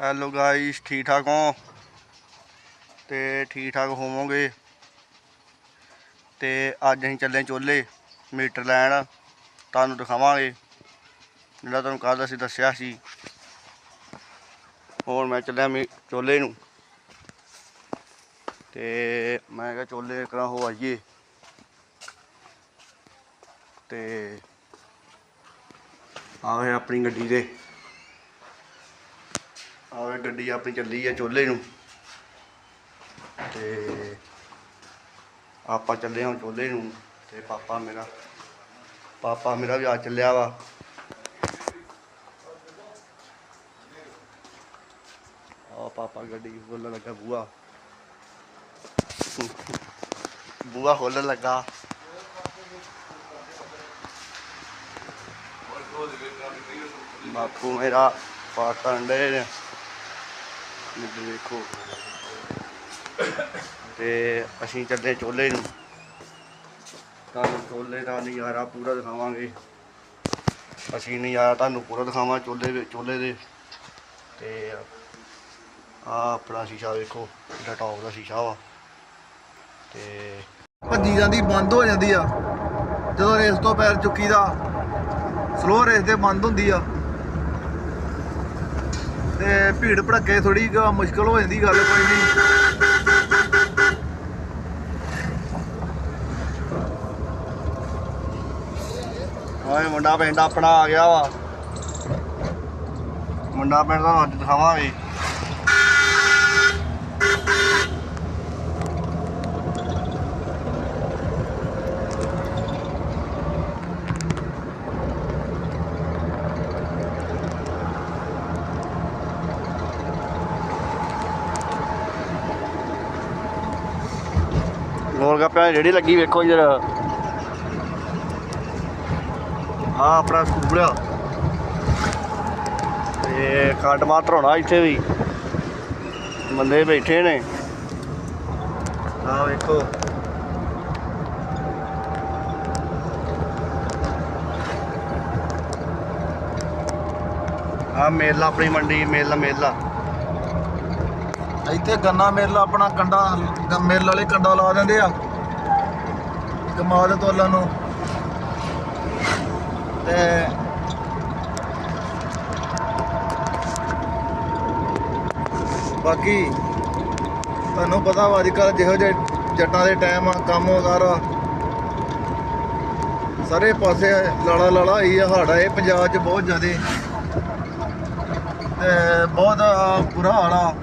Hello guys ਠੀਕ ਠਾਕ ਹੋ? ਤੇ ਠੀਕ ਠਾਕ ਹੋਵੋਗੇ? ਤੇ ਅੱਜ ਅਸੀਂ ਚੱਲੇ ਚੋਲੇ, ਮੀਟਰ ਲੈਣ। ਤੁਹਾਨੂੰ ਦਿਖਾਵਾਂਗੇ। ਜਿਹੜਾ ਤੁਹਾਨੂੰ ਕੱਲ੍ਹ ਅਸੀਂ ਦੱਸਿਆ ਸੀ। ਹੋਰ ਮੈਂ ਚੱਲਿਆ ਮੀ, ਚੋਲੇ ਨੂੰ। ਤੇ ਮੈਂ ਕਿਹਾ ਚੋਲੇ ਕਰਾਂ ਹੋ ਆਈਏ। ਤੇ ਆਵੇ ਆਪਣੀ ਗੱਡੀ ਦੇ। ਆਵੇ ਗੱਡੀ ਆਪਣੀ ਚੱਲੀ ਹੈ ਚੋਲੇ ਨੂੰ। ਤੇ ਆਪਾਂ ਚੱਲੇ ਹਾਂ ਚੋਲੇ ਨੂੰ ਤੇ ਪਾਪਾ ਮੇਰਾ ਪਾਪਾ ਮੇਰਾ ਵੀ ਆ ਚੱਲਿਆ ਵਾ। ਆ ਪਾਪਾ ਗੱਡੀ ਖੋਲਣ ਲੱਗਾ ਬੂਆ ਬੂਆ ਖੋਲਣ ਲੱਗਾ। ਬਾਪੂ ਮੇਰਾ ਪਾਟਣ ਦੇ ਨੇ। ਇੱਧਰ ਦੇਖੋ। ਤੇ ਅਸੀਂ ਚੱਲੇ ਚੋਲੇ ਨੂੰ। ਤੁਹਾਨੂੰ ਚੋਲੇ ਦਾ ਨਜ਼ਾਰਾ ਪੂਰਾ ਦਿਖਾਵਾਂਗੇ। ਅਸੀਂ ਨਜ਼ਾਰਾ ਤੁਹਾਨੂੰ ਪੂਰਾ ਦਿਖਾਵਾਂ ਚੋਲੇ ਦੇ ਚੋਲੇ ਦੇ। ਤੇ ਆ ਆਪਣਾ ਸ਼ੀਸ਼ਾ ਵੇਖੋ ਜਿਹੜਾ ਟੌਪ ਦਾ ਸ਼ੀਸ਼ਾ ਵਾ। ਤੇ ਭੱਜੀ ਜਾਂਦੀ, ਬੰਦ ਹੋ ਜਾਂਦੀ ਆ। ਜਦੋਂ ਰੇਸ ਤੋਂ ਪੈਰ ਚੁੱਕੀ ਦਾ ਸਲੋ ਰੇਸ ਤੇ ਬੰਦ ਹੁੰਦੀ ਆ। ਤੇ ਭੀੜ ਭੜੱਕੇ ਥੋੜੀ ਮੁਸ਼ਕਲ ਹੋ ਜਾਂਦੀ, ਗੱਲ ਕੋਈ ਨਹੀਂ। ਆਏ ਮੁੰਡਾ ਪਿੰਡ ਆਪਣਾ ਆ ਗਿਆ ਵਾ। ਮੁੰਡਾ ਪਿੰਡ ਦਾ ਅੱਜ ਦਿਖਾਵਾਂਗੇ। ਗੋਲ ਰੇੜੀ ਲੱਗੀ ਵੇਖੋ ਜਰਾ। ਆ ਆਪਣਾ ਸਕੂਲ ਆ। ਤੇ ਕੱਟ ਮਾਤਰ ਹੋਣਾ ਇੱਥੇ ਵੀ। ਬੰਦੇ ਬੈਠੇ ਨੇ। ਆ ਵੇਖੋ। ਆ ਮੇਲਾ ਆਪਣੀ ਮੰਡੀ, ਮੇਲਾ ਮੇਲਾ। ਇੱਥੇ ਗੰਨਾ ਮੇਲਾ ਆਪਣਾ ਕੰਡਾ ਗ- ਮੇਲ ਵਾਲੇ ਕੰਡਾ ਲਾ ਦਿੰਦੇ ਆ। ਕਮਾਲ ਤੋਲਾਂ ਨੂੰ। ਬਾਕੀ ਤੁਹਾਨੂੰ ਪਤਾ ਵਾ ਅੱਜ ਕੱਲ੍ਹ ਜਿਹੋ ਜਿਹੇ ਜੱਟਾਂ ਦੇ ਟਾਈਮ ਆ, ਕੰਮ ਵਗਾਰਾ ਸਾਰੇ। ਪਾਸੇ ਲਾਲਾ ਲਾਲਾ ਹੀ ਆ ਹਾੜਾ ਇਹ ਪੰਜਾਬ 'ਚ ਬਹੁਤ ਜ਼ਿਆਦੇ। ਤੇ ਬਹੁਤ ਬੁਰਾ ਹਾਲ ਆ।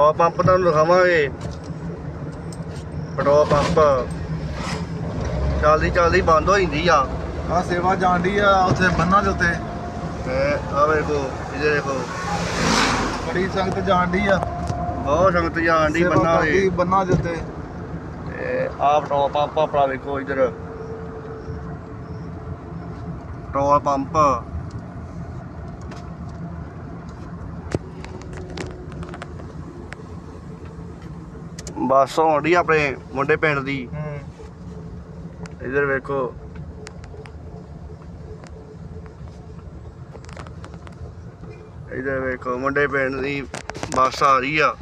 ਪੈਟਰੋਲ ਪੰਪ ਤੁਹਾਨੂੰ ਦਿਖਾਵਾਂਗੇ। Petrol pump. ਚੱਲਦੀ ਚੱਲਦੀ ਬੰਦ ਹੋ ਜਾਂਦੀ ਆ। ਆ ਸੇਵਾ ਜਾਂਦੀ ਆ ਉੱਥੇ ਬੰਨਾਂ ਦੇ ਉੱਤੇ। ਤੇ ਆ ਵੇਖੋ ਇਹਦੇ ਦੇਖੋ। ਬੜੀ ਸੰਗਤ ਜਾਂਦੀ ਆ। ਬਹੁਤ ਸੰਗਤ ਜਾਣ ਦੀ ਸੇਵਾ ਬੰਨਾ ਦੇ। ਬੰਨਾਂ ਦੇ ਉੱਤੇ। ਤੇ ਆ ਪੈਟਰੋਲ ਪੰਪ ਆਪਣਾ ਵੇਖੋ ਇਧਰ। Petrol pump. ਬੱਸ ਹੋਣੀ ਆਪਣੇ ਮੁੰਡੇ ਪਿੰਡ ਦੀ। ਹੂੰ। ਇਧਰ ਵੇਖੋ। ਇਧਰ ਵੇਖੋ ਮੁੰਡੇ ਪਿੰਡ ਦੀ ਬੱਸ ਆ ਰਹੀ ਆ।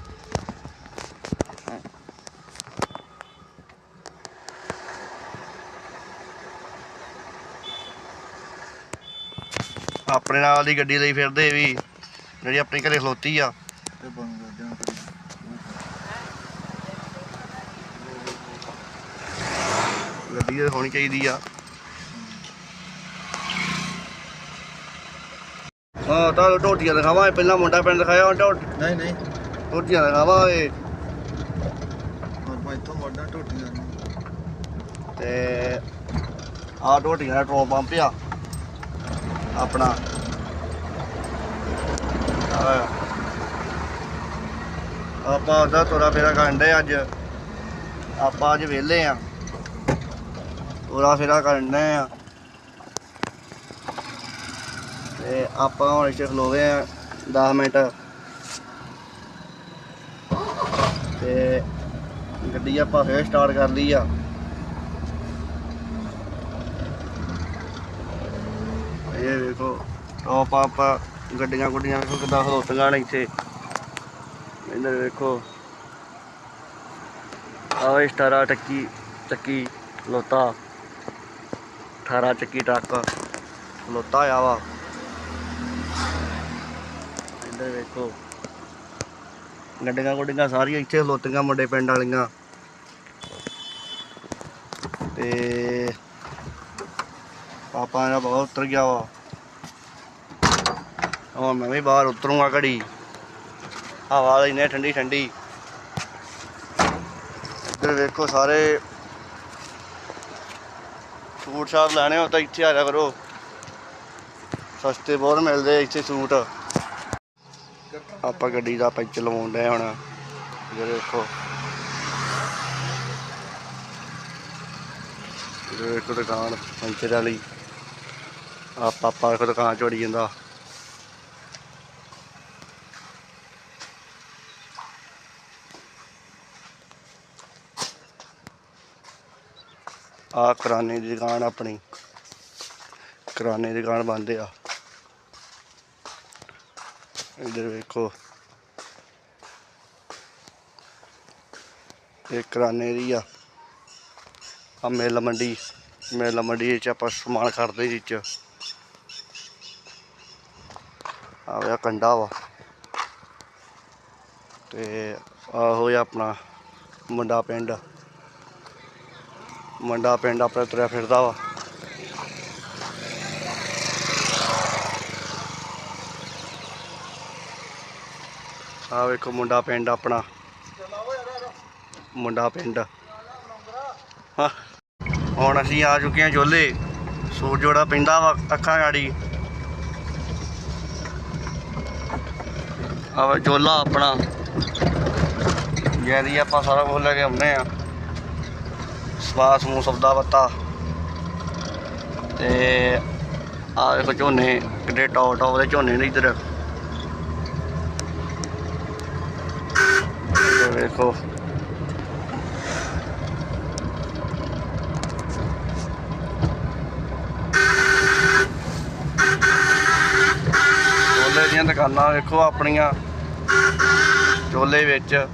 ਆਪਣੇ ਨਾਲ ਦੀ ਗੱਡੀ ਲਈ ਫਿਰਦੇ ਵੀ ਜਿਹੜੀ ਆਪਣੀ ਘਰੇ ਖਲੋਤੀ ਆ। ਤੇ ਬੰਦ ਕਰ ਦਿਆਂ ਗੱਡੀ ਹੋਣੀ ਚਾਹੀਦੀ ਆ। ਹਾਂ ਤਾਂ ਟੋਟੀਆਂ ਦਿਖਾਵਾਂ ਪਹਿਲਾਂ ਮੁੰਡਾ ਪਿੰਡ ਦਿਖਾਇਆ ਹੁਣ ਟੋਟ ਨਹੀਂ ਨਹੀਂ। ਟੋਟੀਆਂ ਇੱਥੋਂ ਟੋਟੀਆਂ ਨੂੰ। ਤੇ ਆਹ ਟੋਟੀਆਂ ਦਾ ਟਰੋ ਪੰਪ ਆ। ਆਪਣਾ। ਆਪਾਂ ਉਹਦਾ ਤੋਰਾ ਫੇਰਾ ਕਰਨ ਦੇ ਅੱਜ। ਆਪਾਂ ਅੱਜ ਵਿਹਲੇ ਆ। ਤੋਰਾ ਫੇਰਾ ਕਰਨਾ ਆ। ਤੇ ਆਪਾਂ ਹੁਣ ਇੱਥੇ ਖਲੋਵੇ ਆ 10 ਮਿੰਟ। ਤੇ ਗੱਡੀ ਆਪਾਂ ਫੇਰ ਸਟਾਰਟ ਕਰ ਲਈ ਆ। ਇਹ ਵੇਖੋ ਟੌਪ ਆਪਾਂ ਗੱਡੀਆਂ ਗੁੱਡੀਆਂ ਵੇਖੋ ਕਿੱਦਾਂ ਖਲੋਤੀਆਂ ਨੇ ਇੱਥੇ। ਇੱਧਰ ਵੇਖੋ। ਆਹ ਸਟਾਰਾ ਟੱਕੀ ਚੱਕੀ ਲੋਤਾ 18 ਚੱਕੀ ਟਰੱਕ ਲੋਤਾ ਆ ਵਾ। ਇੱਧਰ ਵੇਖੋ। ਗੱਡੀਆਂ ਗੁੱਡੀਆਂ ਸਾਰੀਆਂ ਇੱਥੇ ਖਲੋਤੀਆਂ ਮੁੰਡੇ ਪਿੰਡ ਵਾਲੀਆਂ। ਤੇ ਪਾਪਾ ਦਾ ਬਹੁਤ ਉਤਰ ਗਿਆ ਵਾ। ਹੁਣ ਮੈਂ ਵੀ ਬਾਹਰ ਉਤਰੂੰਗਾ ਘੜੀ। ਹਵਾ ਲੈਨੇ ਠੰਡੀ ਠੰਡੀ ਇੱਧਰ ਵੇਖੋ ਸਾਰੇ ਸੂਟ ਸ਼ਾਟ ਲੈਣੇ ਹੋ ਤਾਂ ਇੱਥੇ ਆ ਜਾ ਕਰੋ। ਸਸਤੇ ਬਹੁਤ ਮਿਲਦੇ ਇੱਥੇ ਸੂਟ। ਆਪਾਂ ਗੱਡੀ ਦਾ ਪੈਂਚਰ ਲਵਾਉਣ ਡਏ ਹੁਣ। ਇੱਧਰ ਵੇਖੋ ਇੱਧਰ ਵੇਖੋ ਦੁਕਾਨ ਪੈਂਚਰ ਵਾਲੀ। ਆਪਾਂ ਪਾਪਾ ਵੇਖੋ ਦੁਕਾਨ ਚੋੜੀ ਜਾਂਦਾ। ਆ ਕਰਿਆਨੇ ਦੀ ਦੁਕਾਨ ਆਪਣੀ। ਕਰਿਆਨੇ ਦੀ ਦੁਕਾਨ ਬੰਦ ਆ। ਇਧਰ ਵੇਖੋ। ਇਹ ਕਰਿਆਨੇ ਦੀ ਆ। ਆ ਮੇਲਾ ਮੰਡੀ। ਮੇਲਾ ਮੰਡੀ ਵਿੱਚ ਆਪਾਂ ਸਮਾਨ ਖੜਦੇ ਜੀ ਚ ਆ ਵੇ ਕੰਡਾ ਵਾ। ਤੇ ਆ ਹੋਇਆ ਆਪਣਾ ਮੁੰਡਾ ਪਿੰਡ। ਮੁੰਡਾ ਪਿੰਡ ਆਪਣੇ ਤੁਰਿਆ ਫਿਰਦਾ ਵਾ। ਆ ਵੇਖੋ ਮੁੰਡਾ ਪਿੰਡ ਆਪਣਾ। ਮੁੰਡਾ ਪਿੰਡ। ਹੁਣ ਅਸੀਂ ਆ ਚੁੱਕੇ ਹਾਂ ਜੋਲੇ ਸੂਰਜ ਜੋੜਾ ਪੈਂਦਾ ਵਾ ਅੱਖਾਂ ਗਾੜੀ। ਆ ਜੋਲਾ ਆਪਣਾ। ਜਿਹੜੀ ਆਪਾਂ ਸਾਰਾ ਕੁਝ ਲੈ ਕੇ ਆਉਂਦੇ ਆ ਸਵਾਸ ਨੂੰ ਸਬਦਾ ਬੱਤਾ ਤੇ ਆ ਵੇਖੋ ਝੋਨੇ, ਕਿੱਡੇ ਟੌਪ ਟੌਪ ਦੇ ਝੋਨੇ ਨੇ ਇੱਧਰ। ਵੇਖੋ। ਚੋਲੇ ਦੀਆਂ ਦੁਕਾਨਾਂ ਵੇਖੋ ਆਪਣੀਆਂ। ਚੋਲੇ ਵਿੱਚ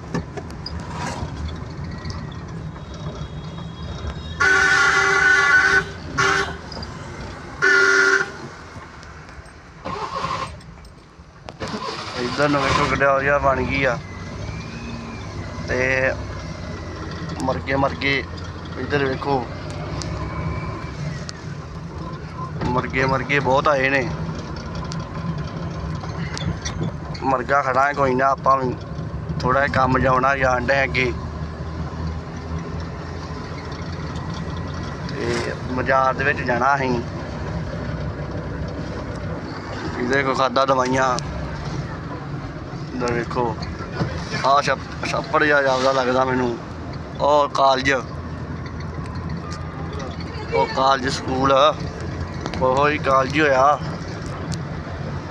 ਇੱਧਰ ਨੂੰ ਵੇਖੋ ਕਿੱਡਾ ਵਧੀਆ ਬਣ ਗਈ ਆ। ਤੇ ਮਰਗੇ ਮਰਗੇ ਇੱਧਰ ਵੇਖੋ। ਮਰਗੇ ਮਰਗੇ ਬਹੁਤ ਆਏ ਨੇ। ਮਰਗਾ ਖੜਾ ਕੋਈ ਨਾ, ਆਪਾਂ ਵੀ ਥੋੜਾ ਕੰਮ ਜਾਉਣਾ ਜਾਣਦੇ ਅੱਗੇ। ਤੇ ਬਾਜ਼ਾਰ ਦੇ ਵਿੱਚ ਜਾਣਾ ਅਸੀਂ। ਇਹਦੇ ਕੋ ਖਾਦਾ ਦਵਾਈਆਂ। ਇੱਧਰ ਵੇਖੋ। ਆ ਛੱਪ ਛੱਪੜ ਜਿਹਾ ਜਾਪਦਾ ਲੱਗਦਾ ਮੈਨੂੰ। ਉਹ ਕਾਲਜ ਉਹ ਕਾਲਜ ਸਕੂਲ ਉਹ ਹੀ ਕਾਲਜ ਹੋਇਆ।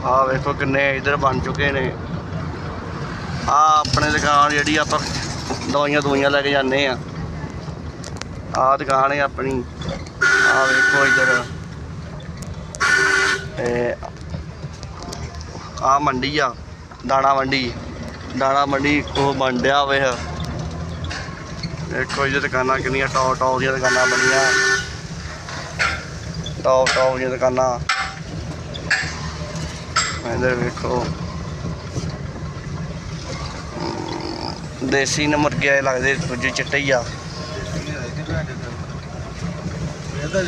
ਆ ਵੇਖੋ ਕਿੰਨੇ ਇਧਰ ਬਣ ਚੁੱਕੇ ਨੇ। ਆ ਆਪਣੇ ਦੁਕਾਨ ਜਿਹੜੀ ਆਪਾਂ ਦਵਾਈਆਂ ਦਵਾਈਆਂ ਲੈ ਕੇ ਜਾਂਦੇ ਆ। ਆ ਦੁਕਾਨ ਹੈ ਆਪਣੀ। ਆ ਵੇਖੋ ਇਧਰ। ਤੇ ਆ ਮੰਡੀ ਆ। ਦਾਣਾ ਮੰਡੀ। ਦਾਣਾ ਮੰਡੀ ਕੋ ਮੰਡਿਆ ਵੇ ਦੇਖੋ ਇਹ ਦੁਕਾਨਾਂ ਕਿੰਨੀਆਂ ਟੌਪ ਟੌਪ ਦੀਆਂ ਦੁਕਾਨਾਂ ਬਣੀਆਂ। ਟੌਪ ਟੌਪ ਦੀਆਂ ਦੁਕਾਨਾਂ। ਇੱਧਰ ਵੇਖੋ। ਦੇਸੀ ਨ ਮੁਰਗੇ ਲੱਗਦੇ ਦੂਜੇ ਚਿੱਟੇ ਹੀ ਆ। ਇਹਦਾ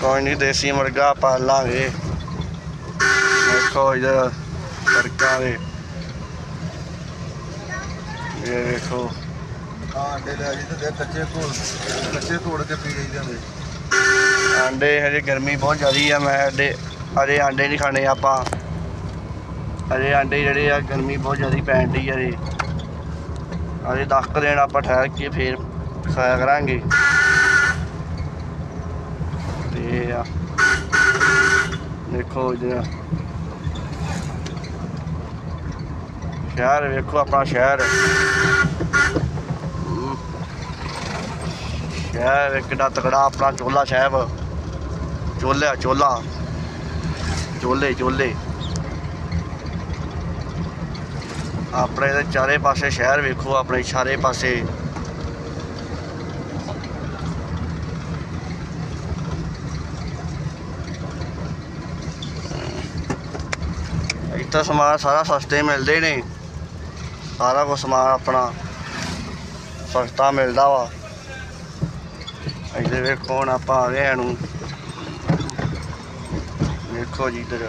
ਕੋਈ ਨਹੀਂ ਦੇਸੀ ਮੁਰਗਾ ਪਾਲ ਲਾਂਗੇ। ਵੇਖੋ ਇਧਰ ਸੜਕਾਂ ਦੇ। ਇਹ ਵੇਖੋ ਆ ਅੰਡੇ ਲੈ ਜੀ ਤੇ ਦੇ ਕੱਚੇ ਕੋਲ ਕੱਚੇ ਤੋੜ ਕੇ ਪੀ ਜਾਈਦੇ ਹੁੰਦੇ ਆਂਡੇ ਹਜੇ ਗਰਮੀ ਬਹੁਤ ਜ਼ਿਆਦੀ ਆ ਮੈਂ ਆਂਡੇ ਹਜੇ ਆਂਡੇ ਨਹੀਂ ਖਾਣੇ ਆਪਾਂ। ਹਜੇ ਆਂਡੇ ਜਿਹੜੇ ਆ ਗਰਮੀ ਬਹੁਤ ਜ਼ਿਆਦੀ ਪੈਣ ਆ ਹਜੇ। ਹਜੇ 10 ਕੁ ਦਿਨ ਆਪਾਂ ਠਹਿਰ ਕੇ ਫੇਰ ਖਾਇਆ ਕਰਾਂਗੇ। ਤੇ ਆ। ਦੇਖੋ ਜਿਹੜਾ ਸ਼ਹਿਰ, ਵੇਖੋ ਆਪਣਾ ਸ਼ਹਿਰ। ਸ਼ਹਿਰ, ਇੱਕ ਤਕੜਾ ਆਪਣਾ ਚੋਲਾ ਸਾਹਿਬ। ਚੋਲਿਆ, ਚੋਲਾ। ਚੋਲੇ ਚੋਲੇ। ਆਪਣੇ ਦੇ ਚਾਰੇ ਪਾਸੇ ਸ਼ਹਿਰ ਵੇਖੋ, ਆਪਣੇ ਚਾਰੇ ਪਾਸੇ। ਇੱਥੇ ਸਮਾਨ ਸਾਰਾ ਸਸਤੇ ਮਿਲਦੇ ਨੇ। ਸਾਰਾ ਕੁਝ ਸਮਾਨ ਆਪਣਾ ਸਸਤਾ ਮਿਲਦਾ ਵਾ। ਇੱਥੇ ਵੇਖੋ ਹੁਣ ਆਪਾਂ ਆ ਗਏ ਹਾਂ ਨੂੰ ਵੇਖੋ ਜੀ ਇੱਧਰ।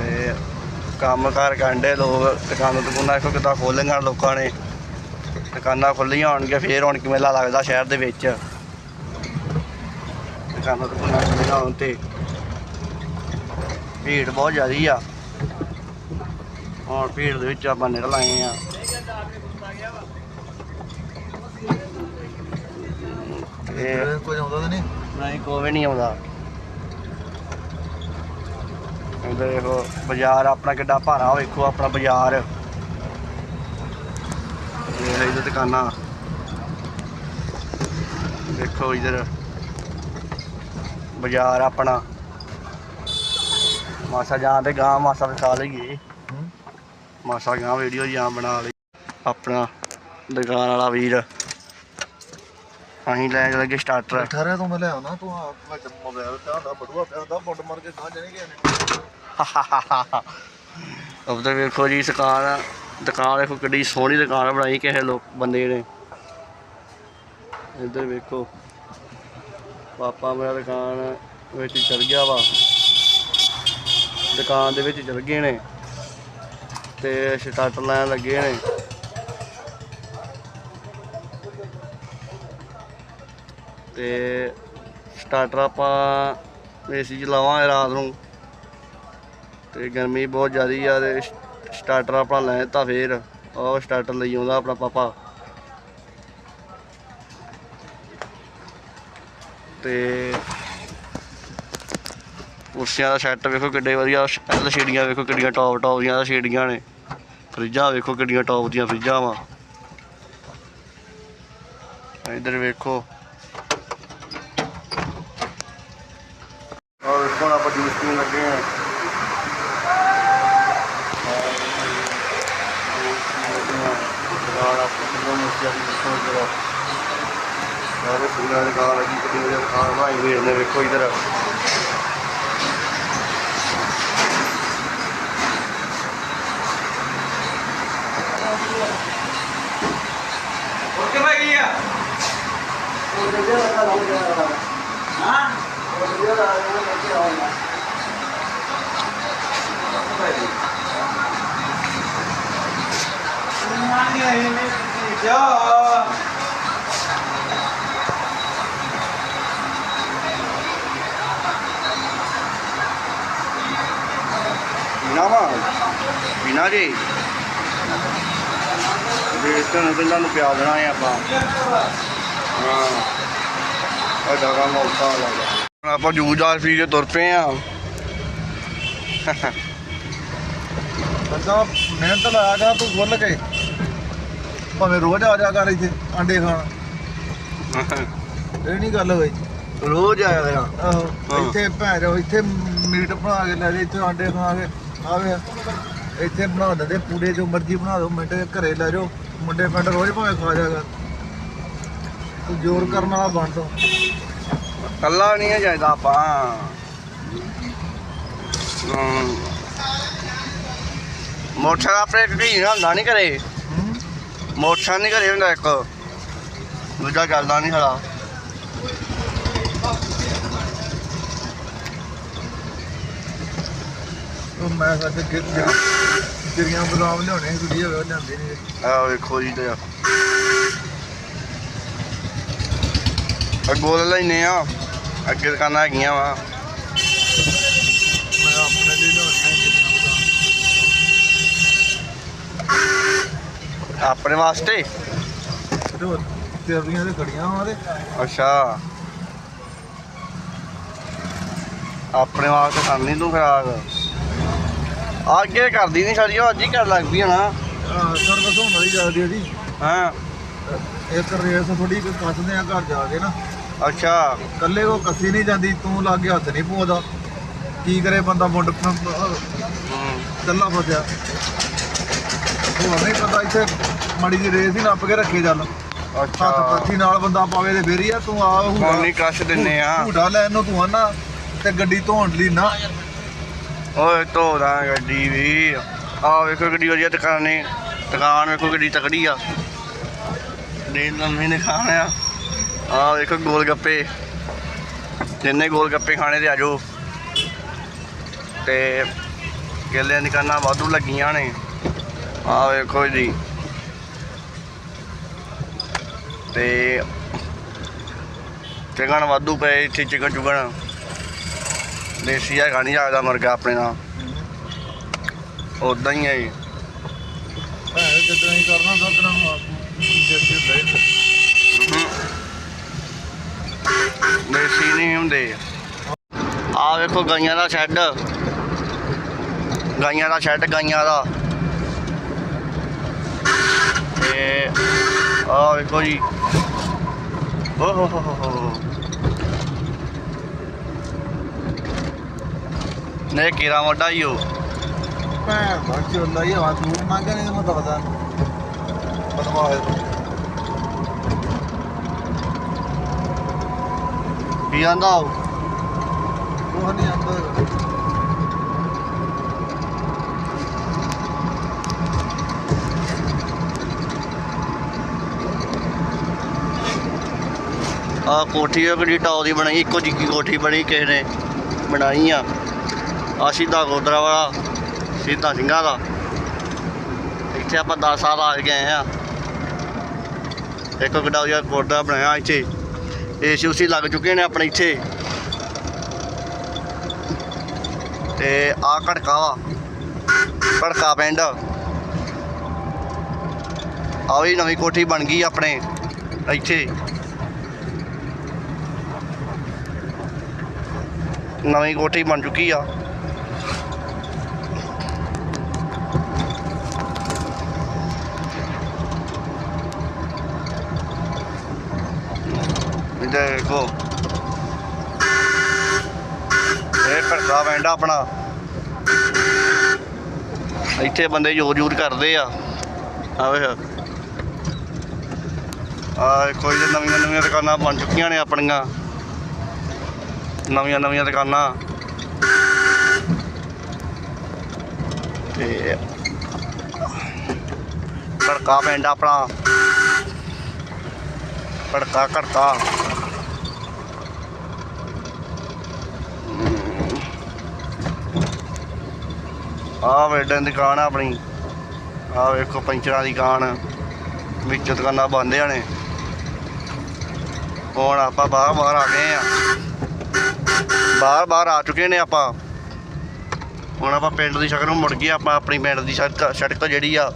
ਇਹ ਕੰਮ ਕਾਰ ਕਾਂਡੇ ਲੋਕ ਦੁਕਾਨਾਂ ਦੁਕਾਨਾਂ ਦੇਖੋ ਕਿੱਦਾਂ ਖੋਲ੍ਹੀਆਂ ਲੋਕਾਂ ਨੇ। ਦੁਕਾਨਾਂ ਖੁੱਲੀਆਂ ਹੋਣਗੀਆਂ ਫੇਰ ਹੁਣ ਕਿ ਮੇਲਾ ਲੱਗਦਾ ਸ਼ਹਿਰ ਦੇ ਵਿੱਚ? ਦੁਕਾਨਾਂ ਦੁਕਾਨਾਂ ਖੁੱਲੀਆਂ ਹੋਣ ਤੇ। ਭੀੜ ਬਹੁਤ ਜ਼ਿਆਦੀ ਆ। ਹੁਣ ਭੀੜ ਦੇ ਵਿੱਚ ਆਪਾਂ ਨਿਕਲ ਆਏ ਆ। ਕੁਝ ਆਉਂਦਾ ਤਾਂ ਨਹੀਂ? ਨਹੀਂ ਕੋਈ ਨਹੀਂ ਆਉਂਦਾ। ਦੇਖੋ ਬਾਜ਼ਾਰ ਆਪਣਾ ਕਿੱਡਾ ਭਾਰਾ ਵੇਖੋ ਆਪਣਾ ਬਾਜ਼ਾਰ। ਇਹਦੇ ਦੁਕਾਨਾਂ। ਦੇਖੋ ਇਧਰ ਬਾਜ਼ਾਰ ਆਪਣਾ। ਮਾਸਾ ਜਾਂ ਤੇ ਗਾਂ ਮਾਸਾ ਵਿਖਾ ਲਈਏ। ਮਾਸਾ ਗਾਂ ਵੀਡੀਓ ਜਾਂ ਬਣਾ ਲਈ। ਆਪਣਾ ਦੁਕਾਨ ਵਾਲਾ ਵੀਰ। ਅਸੀਂ ਲੈ ਲੱਗੇ ਸਟਾਰਟਰ ਬੈਠਾ ਰਿਹਾ ਤੂੰ ਮੈਂ ਲੈ ਆਉਣਾ ਤੂੰ ਆ ਮੋਬਾਈਲ ਤੇ ਹੁੰਦਾ ਬੜੂਆ ਹੁੰਦਾ ਮੁੰਡ ਮਾਰ ਕੇ ਗਾਂ ਜਾਣੇ ਕਿ ਉਧਰ ਵੇਖੋ ਜੀ ਦੁਕਾਨ ਦੁਕਾਨ ਦੇਖੋ ਕਿੱਡੀ ਸੋਹਣੀ ਦੁਕਾਨ ਬਣਾਈ ਕਿਸੇ ਲੋਕ, ਬੰਦੇ ਨੇ। ਇੱਧਰ ਵੇਖੋ। ਪਾਪਾ ਮੇਰਾ ਦੁਕਾਨ ਵਿੱਚ ਚਲ ਗਿਆ ਵਾ। ਦੁਕਾਨ ਦੇ ਵਿੱਚ ਚਲ ਗਏ ਨੇ ਤੇ ਸਟਾਰਟਰ ਲੈਣ ਲੱਗੇ ਨੇ। ਤੇ ਸਟਾਰਟਰ ਆਪਾਂ ਏਸੀ ਚਲਾਵਾਂਗੇ ਰਾਤ ਨੂੰ। ਤੇ ਗਰਮੀ ਬਹੁਤ ਜ਼ਿਆਦੀ ਆ ਤੇ ਸਟਾਰਟਰ ਆਪਣਾ ਲੈ ਦਿੱਤਾ ਫੇਰ। ਉਹ ਸਟਾਰਟਰ ਲਈ ਆਉਂਦਾ ਆਪਣਾ ਪਾਪਾ। ਤੇ ਕੁਰਸੀਆਂ ਦਾ ਸੈੱਟ ਵੇਖੋ ਕਿੱਡੇ ਵਧੀਆ ਐਲ ਸ਼ੀੜੀਆਂ ਵੇਖੋ ਕਿੱਡੀਆਂ ਟੌਪ ਟੌਪ ਦੀਆਂ ਸੇਡੀਆਂ ਨੇ। ਫਰਿੱਜਾਂ ਵੇਖੋ ਕਿੱਡੀਆਂ ਟੌਪ ਦੀਆਂ ਫਰਿੱਜਾਂ ਵਾ ਇੱਧਰ ਵੇਖੋ। ਆਪਣੀ ਤੋਂ ਮੁਸਿਆ ਦੀ ਦੱਸੋ ਜਰਾ ਸਾਰੇ ਫੁੱਲਾਂ ਦੀ ਦੁਕਾਨ ਲੱਗੀ ਕਿੰਨੀ ਵਧੀਆ ਦੁਕਾਨ ਬਣਾਈ ਵੀਰ ਨੇ ਵੇਖੋ ਇਧਰ ओके भाई भैया हाँ जा ਪੀਣਾ ਵਾ ਪੀਣਾ ਜੀ ਦੇ ਤੁਹਾਨੂੰ ਪਹਿਲਾਂ ਨੂੰ ਪਿਆ ਦੇਣਾ ਹੈ ਆਪਾਂ ਹਾਂ ਉਹ ਜਗਾ ਮੌਕਾ ਲੱਗਾ ਆਪਾਂ ਜੂਸ ਜਾਸ ਪੀ ਤੁਰ ਪਏ ਆ ਬੰਦਾ ਮਿਹਨਤ ਲਾਇਆਗਾ ਤੂੰ ਖੁੱਲ ਕੇ ਭਾਵੇਂ ਰੋਜ਼ ਆ ਜਾ ਕਰ ਇੱਥੇ ਆਂਡੇ ਖਾਣ। ਇਹ ਨਹੀਂ ਗੱਲ ਹੋਈ। ਰੋਜ਼ ਆਇਆ ਕਰਾਂ ਆਹੋ ਹਾਂ। ਇੱਥੇ ਭੈਣ ਚੋ ਇੱਥੇ ਮੀਟ ਬਣਾ ਕੇ ਲੈ ਜਾ ਇੱਥੇ ਆਂਡੇ ਖਾ ਕੇ ਆਵੇ। ਇੱਥੇ ਬਣਾ ਦਿੰਦੇ ਪੂੜੇ ਜੋ ਮਰਜ਼ੀ ਬਣਾ ਦਿਓ ਮਿੰਟ ਚ ਘਰੇ ਲੈ ਜਾਓ। ਮੁੰਡੇ ਪਿੰਡ ਰੋਜ਼ ਭਾਵੇਂ ਖਾ ਜਾਗਾ ਤੂੰ ਜ਼ੋਰ ਕਰਨ ਵਾਲਾ ਬਣ ਤੋ ਕੱਲਾ ਨਹੀਂ ਹੈ ਜਾਇਦਾ ਆਪਾਂ। ਹਮ। ਮੋਟਰਸਾਈਕਲ ਆਪਣੇ ਨਾਲ ਹੁੰਦਾ ਨਹੀਂ ਘਰੇ। ਮੋਟਰਸਾਈਕਲ ਨਹੀਂ ਘਰੇ ਹੁੰਦਾ ਇੱਕ। ਦੂਜਾ ਚੱਲਦਾ ਨਹੀਂ ਹਲਾ ਉਹ ਮੈਂ ਸਾਡੇ ਗਿਰ ਗਿਰੀਆਂ ਬਦਾਮ ਲਿਆਉਣੇ ਸੀ ਵਧੀਆ ਹੋਵੇ ਉਹ ਲਿਆਂਦੇ ਨਹੀਂ ਆ ਵੇਖੋ ਜੀ ਤੇ ਅੱਗੋਂ ਲੈ ਲੈਨੇ ਆ ਅੱਗੇ ਦੁਕਾਨਾਂ ਹੈਗੀਆਂ ਵਾ ਮੈਂ ਆਪਣੇ ਲਈ ਲਿਆਉਣੇ ਆ ਗਿਰੀਆਂ ਬਦਾਮ ਆਪਣੇ ਵਾਸਤੇ? ਤੇ ਉਹ ਤੇਰੀਆਂ ਤੇ ਖੜੀਆਂ ਵਾ ਤੇ। ਅੱਛਾ। ਆਪਣੇ ਵਾਸਤੇ ਖਾਂਦੀ ਤੂੰ ਖਰਾਕ ਅੱਗੇ ਕਰਦੀ ਨਹੀਂ ਸਾਰੀ ਉਹ ਅੱਜ ਹੀ ਕਰ ਲੱਗ ਪਈ ਆਹ ਸਰਵਿਸ ਹੋਣ ਵਾਲੀ ਜਾਂਦੀ ਉਹਦੀ ਹਾਂ। ਇੱਕ ਰੇਸ ਥੋੜੀ ਕੱਸਦੇ ਆ ਘਰ ਜਾ ਕੇ ਨਾ। ਅੱਛਾ। ਕੱਲੇ ਉਹ ਕੱਸੀ ਨਹੀਂ ਜਾਂਦੀ ਤੂੰ ਲਾਗੇ ਹੱਥ ਨਹੀਂ ਪਾਉਂਦਾ ਕੀ ਕਰੇ ਬੰਦਾ ਮੁੰਡ ਹੂੰ। ਕੱਲਾ ਫਸਿਆ। ਹੋਰ ਨਹੀਂ ਪਤਾ ਇੱਥੇ ਮਾੜੀ ਜੀ ਰੇਸ ਹੀ ਨੱਪ ਕੇ ਰੱਖੇ ਚੱਲ। ਹੱਥ ਅੱਛਾ ਪੱਥੀ ਨਾਲ ਬੰਦਾ ਪਾਵੇ ਤੇ ਫੇਰ ਹੀ ਆ ਤੂੰ ਆ ਹੁਣ ਨਹੀਂ ਕਸ਼ ਦਿੰਨੇ ਆ। ਝੂਟਾ ਲੈਣ ਨੂੰ ਤੂੰ ਆਨਾ ਤੇ ਗੱਡੀ ਧੋਣ ਲਈ ਨਾ। ਓਏ ਧੋਦਾ ਗੱਡੀ ਵੀ। ਆ ਵੇਖੋ ਗੱਡੀ ਵਧੀਆ ਦੁਕਾਨ ਦੁਕਾਨ ਵੇਖੋ ਗੱਡੀ ਤਕੜੀ ਆ। ਦੇ ਨਵੇਂ ਨੇ ਖਾਣਾ ਆ। ਆ ਵੇਖੋ ਗੋਲ ਗੱਪੇ ਜਿੰਨੇ ਗੋਲ ਗੱਪੇ ਖਾਣੇ ਤੇ ਆਜੋ ਤੇ ਕੇਲਿਆਂ ਦੀ ਕੰਨਾਂ ਵਾਧੂ ਲੱਗੀਆਂ ਨੇ। ਆ ਵੇਖੋ ਜੀ ਤੇ ਚਿਕਨ ਵਾਧੂ ਪਏ ਇੱਥੇ ਚਿਕਨ ਚੁਗਣ। ਦੇਸੀ ਹੈਗਾ ਨਹੀਂ ਲੱਗਦਾ ਮੁਰਗਾ ਆਪਣੇ ਨਾਲ। ਉਦਾਂ ਹੀ ਹੈ ਜੀ। ਹੈ ਜਿੱਦਾਂ ਹੀ ਕਰਨਾ ਸੱਤਨਾ ਦੇਸੀ ਹੁੰਦਾ। ਦੇਸੀ ਨਹੀਂ ਹੁੰਦੇ। ਆ ਵੇਖੋ ਗਾਈਆਂ ਦਾ ਸ਼ੈੱਡ। ਗਾਈਆਂ ਦਾ ਸ਼ੈੱਡ ਗਾਈਆਂ ਦਾ ਤੇ ਆ ਵੇਖੋ ਜੀ। ਓ ਹੋ ਹੋ ਹੋ। ਹੋ ਨੇ ਕੀਰਾ ਮੋਢਾ ਹੀ ਉਹ। ਭੈਣ ਦਾ ਚੋਲਾ ਹੀ ਹਵਾ ਤੂੰ ਮੰਗਿਆ ਨਹੀਂ ਮੈਂ ਦੱਸਦਾ। ਬਦਮਾਸ਼ ਕੀ ਆਂਦਾ ਉਹ? ਉਹ ਨਹੀਂ ਆ ਕੋਠੀ ਆ ਕਿਹੜੀ ਟੌਪ ਦੀ ਬਣਾਈ, ਇੱਕੋ ਜਿੱਕੀ ਕੋਠੀ ਬਣੀ, ਕਿਸੇ ਨੇ ਬਣਾਈ ਆ। ਆ ਸਿੱਧਾ ਗੋਦਰਾ ਵਾਲਾ, ਸਿੱਧਾ ਸਿੰਘਾਂ ਦਾ। ਇੱਥੇ ਆਪਾਂ 10 ਸਾਲ ਆ ਗਏ ਆ। ਇੱਕ ਕਿੱਡਾ ਜਿਹਾ ਗੋਦਰਾ ਬਣਾਇਆ ਇੱਥੇ। ਏਸੀ ਉਸੀ ਲੱਗ ਚੁੱਕੇ ਨੇ ਆਪਣੇ ਇੱਥੇ। ਤੇ ਆ ਘੜਕਾ ਵਾ, ਘੜਕਾ ਪਿੰਡ। ਆ ਵੀ ਨਵੀਂ ਕੋਠੀ ਬਣ ਗਈ ਆਪਣੇ, ਇੱਥੇ। ਨਵੀਂ ਕੋਠੀ ਬਣ ਚੁੱਕੀ ਆ। ਇੱਧਰ ਦੇਖੋ। ਇਹ ਘਰਦਾ ਵੈਂਡਾ ਆਪਣਾ। ਇੱਥੇ ਬੰਦੇ ਜੋਰ ਜੂਰ ਕਰਦੇ ਆ। ਆ ਆ ਕੋਈ ਨਵੀਆਂ ਨਵੀਆਂ ਦੁਕਾਨਾਂ ਬਣ ਚੁੱਕੀਆਂ ਨੇ ਆਪਣੀਆਂ। ਨਵੀਆਂ ਨਵੀਆਂ ਦੁਕਾਨਾਂ। ਤੇ ਕੜਕਾ ਪਿੰਡ ਆਪਣਾ। ਕੜਕਾ ਘੜਕਾ। ਆ ਵੇਡਨ ਦੁਕਾਨ ਆਪਣੀ। ਆ ਵੇਖੋ ਪੰਚਰਾਂ ਦੀ ਦੁਕਾਨ। ਵਿੱਚ ਦੁਕਾਨਾਂ ਬੰਦੇ ਨੇ। ਹੁਣ ਆਪਾਂ ਬਾਹਰ ਬਾਹਰ ਆ ਗਏ ਆ। ਬਾਹਰ ਬਾਹਰ ਆ ਚੁੱਕੇ ਨੇ ਆਪਾਂ। ਹੁਣ ਆਪਾਂ ਪਿੰਡ ਦੀ ਸੜਕ ਨੂੰ ਮੁੜ ਗਏ ਆਪਾਂ ਆਪਣੀ ਪਿੰਡ ਦੀ ਸੜਕ ਸੜਕ ਜਿਹੜੀ ਆ